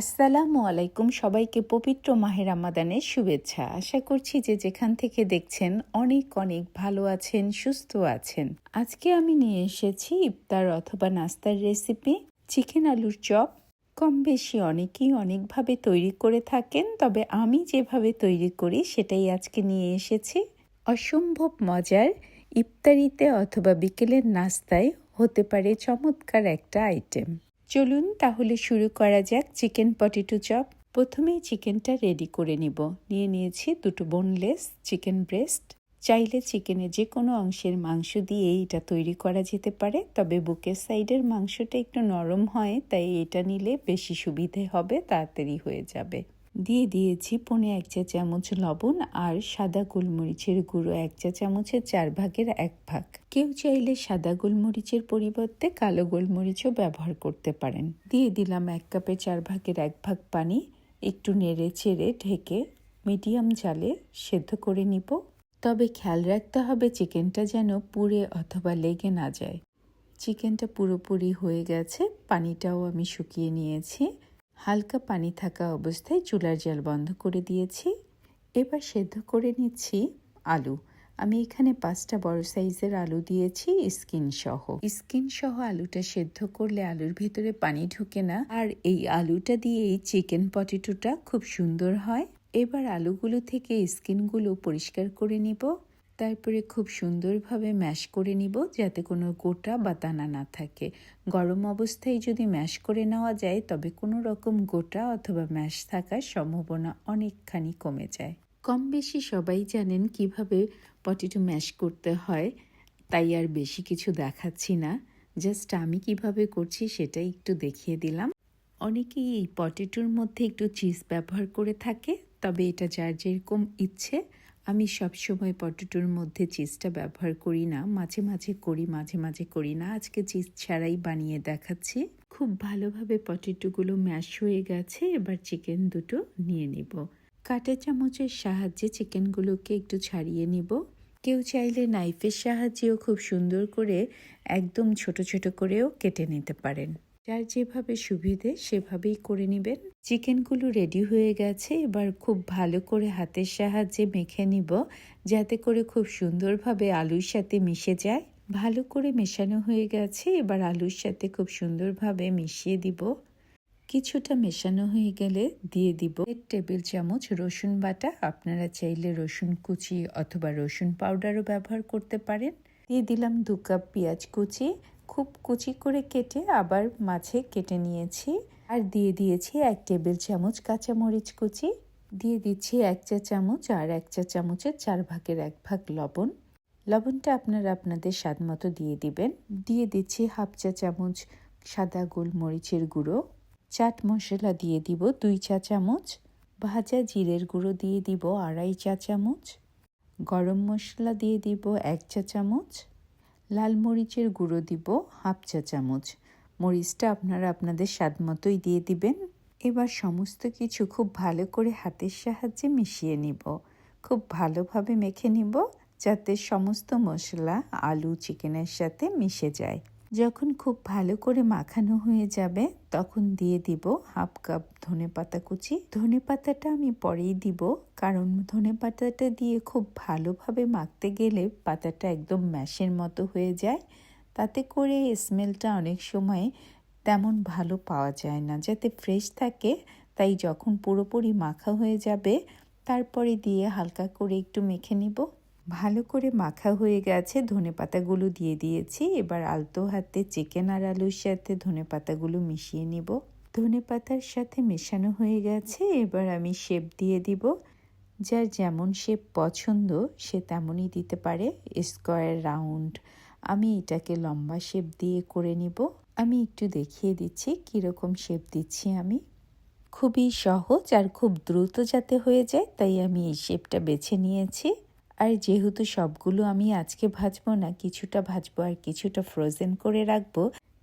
আসসালামু আলাইকুম সবাইকে পবিত্র মাহের রামাদানের শুভেচ্ছা। আশা করছি যে যেখান থেকে দেখছেন অনেক অনেক ভালো আছেন, সুস্থ আছেন। আজকে আমি নিয়ে এসেছি ইফতার অথবা নাস্তার রেসিপি। চিকেন আলুর চপ। কম বেশি অনেকেই অনেকভাবে তৈরি করে থাকেন, তবে আমি যেভাবে তৈরি করি সেটাই আজকে নিয়ে এসেছি। অসম্ভব মজার ইফতারিতে অথবা বিকেলের নাস্তায় হতে পারে চমৎকার একটা আইটেম চলুন তাহলে শুরু করা যাক চিকেন পটেটো চপ। প্রথমেই চিকেনটা রেডি করে নিব। নিয়ে নিয়েছি দুটো বোনলেস চিকেন ব্রেস্ট চাইলে চিকেনে যে কোনো অংশের মাংস দিয়ে এটা তৈরি করা যেতে পারে, তবে বুকের সাইডের মাংসটা একটু নরম হয়, তাই এটা নিলে বেশি সুবিধে হবে, তাড়াতাড়ি হয়ে যাবে। দিয়ে দিয়েছি পনে এক চা চামচ লবণ আর সাদা গোলমরিচের গুঁড়ো এক চা চামচের চার ভাগের এক ভাগ। কেউ চাইলে সাদা গোলমরিচের পরিবর্তে কালো গোলমরিচও ব্যবহার করতে পারেন। দিয়ে দিলাম এক কাপে চার ভাগের এক ভাগ পানি। একটু নেড়ে চেড়ে ঢেকে মিডিয়াম জালে সেদ্ধ করে নিব। তবে খেয়াল রাখতে হবে চিকেনটা যেন পুড়ে অথবা লেগে না যায়। চিকেনটা পুরোপুরি হয়ে গেছে, পানিটাও আমি শুকিয়ে নিয়েছি। হালকা পানি থাকা অবস্থায় চুলার জল বন্ধ করে দিয়েছি। এবার সেদ্ধ করে নিচ্ছি আলু। আমি এখানে পাঁচটা বড় সাইজের আলু দিয়েছি, স্কিন সহ। স্কিন সহ আলুটা সেদ্ধ করলে আলুর ভিতরে পানি ঢুকে না। আর এই আলুটা দিয়েই চিকেন পটেটোটা খুব সুন্দর হয়। এবার আলুগুলো থেকে স্কিনগুলো পরিষ্কার করে নিব। তারপরে খুব সুন্দরভাবে ম্যাশ করে নিব যাতে কোনো গোটা বা দানা না থাকে। গরম অবস্থায় যদি ম্যাশ করে নেওয়া যায়, তবে কোনো রকম গোটা অথবা ম্যাশ থাকার সম্ভাবনা অনেকখানি কমে যায়। কম বেশি সবাই জানেন কীভাবে পটেটো ম্যাশ করতে হয়, তাই আর বেশি কিছু দেখাচ্ছি না। জাস্ট আমি কীভাবে করছি সেটাই একটু দেখিয়ে দিলাম। অনেকেই এই পটেটোর মধ্যে একটু চিজ ব্যবহার করে থাকে, তবে এটা যার যেরকম ইচ্ছে আমি সবসময় পটেটোর মধ্যে চিজটা ব্যবহার করি না, মাঝে মাঝে করি, মাঝে মাঝে করি না। আজকে চিজ ছাড়াই বানিয়ে দেখাচ্ছি। খুব ভালোভাবে পটেটোগুলো ম্যাশ হয়ে গেছে, এবার চিকেন দুটো নিয়ে নিব। কাঁটা চামচের সাহায্যে চিকেনগুলোকে একটু ছাড়িয়ে নিব। কেউ চাইলে নাইফের সাহায্যেও খুব সুন্দর করে একদম ছোট ছোট করেও কেটে নিতে পারেন। যার যেভাবে সুবিধে সেভাবেই করে নেবেন। চিকেনগুলো রেডি হয়ে গেছে, এবার খুব ভালো করে হাতের সাহায্যে মেখে নিব, যাতে করে খুব সুন্দরভাবে আলুর সাথে মিশে যায়। ভালো করে মেশানো হয়ে গেছে, এবার আলুর সাথে খুব সুন্দরভাবে মিশিয়ে দিব। কিছুটা মেশানো হয়ে গেলে দিয়ে দিব এক টেবিল চামচ রসুন বাটা। আপনারা চাইলে রসুন কুচি অথবা রসুন পাউডারও ব্যবহার করতে পারেন। দিয়ে দিলাম দু কাপ পেঁয়াজ কুচি। খুব কুচি করে কেটে আবার মাঝে কেটে নিয়েছি। আর দিয়ে দিয়েছি এক টেবিল চামচ কাঁচামরিচ কুচি। দিয়ে দিচ্ছি এক চা চামচ আর এক চা চামচের চার ভাগের এক ভাগ লবণ। লবণটা আপনারা আপনাদের স্বাদ মতো দিয়ে দিবেন। দিয়ে দিচ্ছি হাফ চা চামচ সাদা গোলমরিচের গুঁড়ো। চাট মশলা দিয়ে দিব দুই চা চামচ। ভাজা জিরের গুঁড়ো দিয়ে দিব আড়াই চা চামচ। গরম মশলা দিয়ে দিব এক চা চামচ। লাল মরিচের গুঁড়ো দিব হাফ চা চামচ। মরিচটা আপনারা আপনাদের স্বাদ মতোই দিয়ে দিবেন। এবার সমস্ত কিছু খুব ভালো করে হাতের সাহায্যে মিশিয়ে নিব। খুব ভালোভাবে মেখে নিব যাতে সমস্ত মশলা, আলু, চিকেনের সাথে মিশে যায়। যখন খুব ভালো করে মাখানো হয়ে যাবে, তখন দিয়ে দিব হাফ কাপ ধনে পাতা কুচি। ধনে পাতাটা আমি পরেই দিব, কারণ ধনে পাতাটা দিয়ে খুব ভালোভাবে মাখতে গেলে পাতাটা একদম ম্যাশের মতো হয়ে যায়। তাতে করে স্মেলটা অনেক সময় তেমন ভালো পাওয়া যায় না, যাতে ফ্রেশ থাকে। তাই যখন পুরোপুরি মাখা হয়ে যাবে, তারপরে দিয়ে হালকা করে একটু মেখে নিব। ভালো করে মাখা হয়ে গেছে, ধনে পাতাগুলো দিয়ে দিয়েছি। এবার আলতো হাতে চিকেন আর আলুর সাথে ধনে পাতাগুলো মিশিয়ে নিব। ধনে পাতার সাথে মেশানো হয়ে গেছে, এবার আমি শেপ দিয়ে দিব। যার যেমন শেপ পছন্দ, সে তেমনই দিতে পারে। Square, round. আমি এটাকে লম্বা শেপ দিয়ে করে নিব। আমি একটু দেখিয়ে দিচ্ছি কীরকম শেপ দিচ্ছি আমি। খুবই সহজ আর খুব দ্রুত যাতে হয়ে যায়, তাই আমি এই শেপটা বেছে নিয়েছি। আর যেহেতু সবগুলো আমি আজকে ভাজবো না, কিছুটা ভাজবো আর কিছুটা ফ্রোজেন করে রাখব,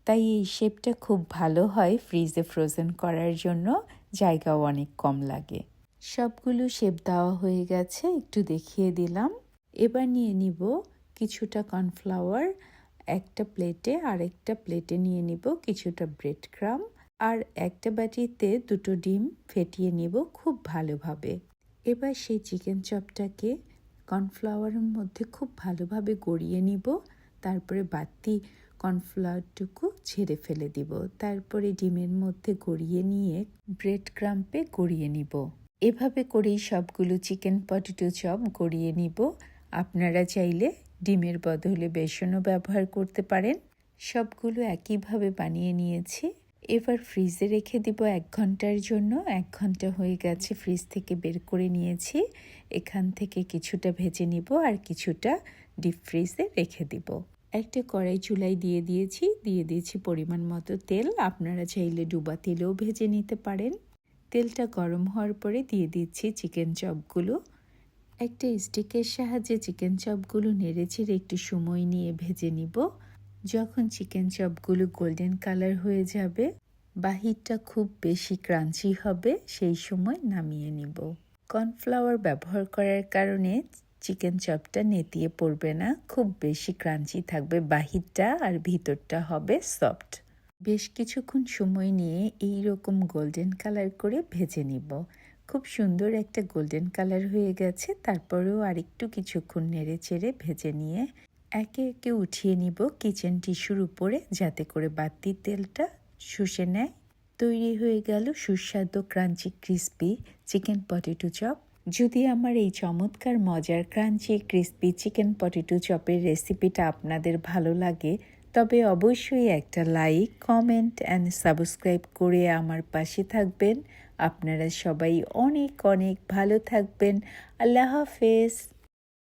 তাই এই শেপটা খুব ভালো হয় ফ্রিজে ফ্রোজেন করার জন্য। জায়গাও অনেক কম লাগে। সবগুলো শেপ দেওয়া হয়ে গেছে, একটু দেখিয়ে দিলাম। এবার নিয়ে নিব কিছুটা কর্নফ্লাওয়ার একটা প্লেটে আর একটা প্লেটে নিয়ে নিব কিছুটা ব্রেড ক্রাম আর একটা বাটিতে দুটো ডিম ফেটিয়ে নিব খুব ভালোভাবে। এবার সেই চিকেন চপটাকে কর্নফ্লাওয়ারের মধ্যে খুব ভালোভাবে গড়িয়ে নিব। তারপরে বাতি কর্নফ্লাওয়ারটুকু ছেড়ে ফেলে দিব। তারপরে ডিমের মধ্যে গড়িয়ে নিয়ে ব্রেড ক্রাম্পে গড়িয়ে নিব। এভাবে করেই সবগুলো চিকেন পটেটো চপ গড়িয়ে নিব। আপনারা চাইলে ডিমের বদলে বেসনও ব্যবহার করতে পারেন। সবগুলো একইভাবে বানিয়ে নিয়েছি। এবার ফ্রিজে রেখে দিব এক ঘণ্টার জন্য। এক ঘণ্টা হয়ে গেছে ফ্রিজ থেকে বের করে নিয়েছি। এখান থেকে কিছুটা ভেজে নিব আর কিছুটা ডিপ ফ্রিজে রেখে দিব। একটা কড়াই চুলাই দিয়ে দিয়েছি। দিয়ে দিয়েছি পরিমাণ মতো তেল। আপনারা চাইলে ডুবা তেলেও ভেজে নিতে পারেন। তেলটা গরম হওয়ার পরে দিয়ে দিচ্ছি চিকেন চপগুলো একটা স্টিকের সাহায্যে চিকেন চপগুলো নেড়েচেড়ে একটু সময় নিয়ে ভেজে নিব। যখন চিকেন চপগুলো গোল্ডেন কালার হয়ে যাবে, বাহিরটা খুব বেশি ক্রাঞ্চি হবে, সেই সময় নামিয়ে নিব। কর্নফ্লাওয়ার ব্যবহার করার কারণে চিকেন চপটা নেতিয়ে পড়বে না, খুব বেশি ক্রাঞ্চি থাকবে বাহিরটা আর ভিতরটা হবে সফট বেশ কিছুক্ষণ সময় নিয়ে এই রকম গোল্ডেন কালার করে ভেজে নিব। খুব সুন্দর একটা গোল্ডেন কালার হয়ে গেছে, তারপরেও আরেকটু কিছুক্ষণ নেড়ে চেড়ে ভেজে নিয়ে একে একে উঠিয়ে নিব কিচেন টিস্যুর উপরে যাতে করে বাতি তেলটা শুষে নেয়। তৈরি হয়ে গেল সুস্বাদু crunchy crispy chicken potato chop যদি আমার এই চমৎকার মজার ক্রাঞ্চি ক্রিস্পি চিকেন পটেটো চপের রেসিপিটা আপনাদের ভালো লাগে, তবে অবশ্যই একটা লাইক কমেন্ট অ্যান্ড সাবস্ক্রাইব করে আমার পাশে থাকবেন। আপনারা সবাই অনেক অনেক ভালো থাকবেন। আল্লাহ হাফেজ।